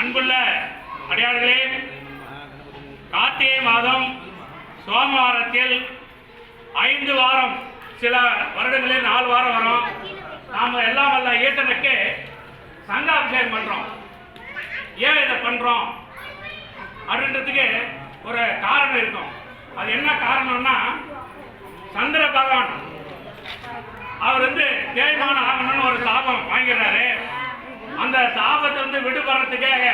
அன்புள்ள அடியார்களே கார்த்திகை மாதம் சோமவாரத்தில் ஐந்து வாரம் சில வருடங்களில் நாலு வாரம் வரும். நாம எல்லாம் வல்ல ஏத்தனுக்கு சங்க அபிஷேகம் பண்றோம். ஏன் இதை பண்றோம்? அப்படின்றதுக்கு ஒரு காரணம் இருக்கும். அது என்ன காரணம்னா சந்திர பகவான் அவர் வந்து தேய்மான ஆகணும்னு ஒரு லாபம் வாங்கிறாரு அந்த வந்து விடுபடுறதுக்காக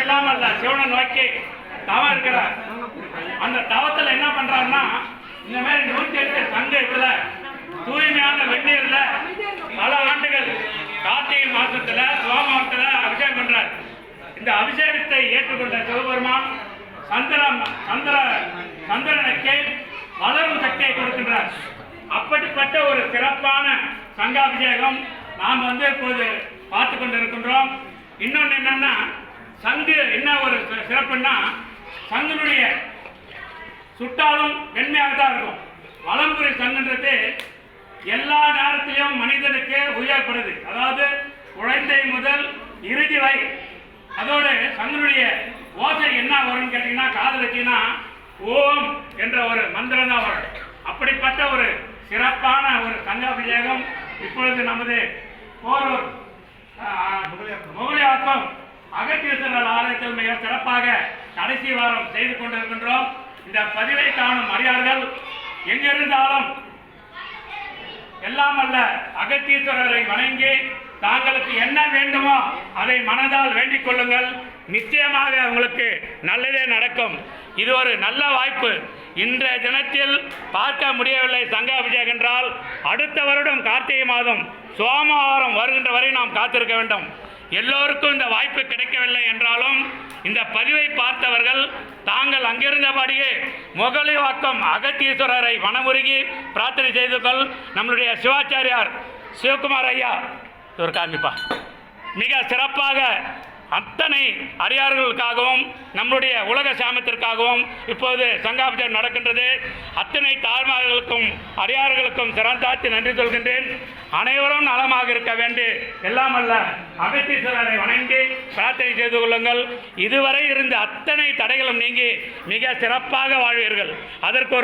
எல்லாம் அல்ல சிவனை நோக்கி தவம் இருக்கிறார். அந்த தவத்துல என்ன பண்றாருன்னா இந்த மாதிரி நூத்தி எட்டு சங்கத்துல தூய்மையான வெந்நீர்ல பல ஆண்டுகள் கார்த்திகை மாசத்துல சோமவாரத்துல அபிஷேகம் பண்றார். இந்த அபிஷேகத்தை ஏற்றுக்கொண்ட சிவபெருமான் சந்திர சந்திர சந்திரனுக்கு வளரும் சக்தியை கொடுக்கின்றார். அப்படிப்பட்ட ஒரு சிறப்பான சங்காபிஷேகம் நாம் வந்து இப்போது பார்த்து இன்னொன்று என்னன்னா சங்கு என்ன ஒரு சிறப்புன்னா சங்கனுடைய சுட்டாலும் வெண்மையாக தான் இருக்கும். வலம்புரி சங்குன்றது எல்லா நேரத்திலையும் மனிதனுக்கு உயர்படுது அதாவது குழந்தை முதல் இறுதி வரை. அதோடு சங்கனுடைய ஓசை என்ன வரும்னு கேட்டீங்கன்னா காதல் ஓம் என்ற ஒரு மந்திரம் தான் வரும். அப்படிப்பட்ட ஒரு சிறப்பான ஒரு சங்காபிஷேகம் இப்பொழுது நமது போரூர் அகத்தீஸ்வரர் ஆலயத்தில் மிக சிறப்பாக கடைசி வாரம் செய்து கொண்டிருக்கின்றோம். இந்த பதிவை காணும் அடியார்கள் எங்கிருந்தாலும் எல்லாம் அல்ல அகத்தீஸ்வரரை வணங்கி தாங்களுக்கு என்ன வேண்டுமோ அதை மனதால் வேண்டிக் கொள்ளுங்கள். நிச்சயமாக உங்களுக்கு நல்லதே நடக்கும். இது ஒரு நல்ல வாய்ப்பு. இன்றைய தினத்தில் பார்க்க முடியவில்லை சங்க அபிஷேகம் என்றால் அடுத்த வருடம் கார்த்திகை மாதம் சோமவாரம் வருகின்ற வரை நாம் காத்திருக்க வேண்டும். எல்லோருக்கும் இந்த வாய்ப்பு கிடைக்கவில்லை என்றாலும் இந்த பதிவை பார்த்தவர்கள் தாங்கள் அங்கிருந்தபடியே முகலிவாக்கம் அகத்தீஸ்வரரை மனமுருகி பிரார்த்தனை செய்து கொள். நம்மளுடைய சிவாச்சாரியார் சிவகுமார் ஐயா ஒரு காமிப்பா. மிக சிறப்பாக அத்தனை அடியார்களுக்காகவும் நம்முடைய உலக சாமத்திற்காகவும் இப்போது சங்காபிஷேகம் நடக்கின்றது. அத்தனை தாழ்மார்களுக்கும் அடியார்களுக்கும் சிறந்தாத்தி நன்றி சொல்கின்றேன். அனைவரும் நலமாக இருக்க வேண்டி எல்லாம் அல்ல அகத்தீஸ்வரரை வணங்கி பிரார்த்தனை செய்து கொள்ளுங்கள். இதுவரை இருந்த அத்தனை தடைகளும் நீங்கி மிக சிறப்பாக வாழ்வீர்கள். அதற்கு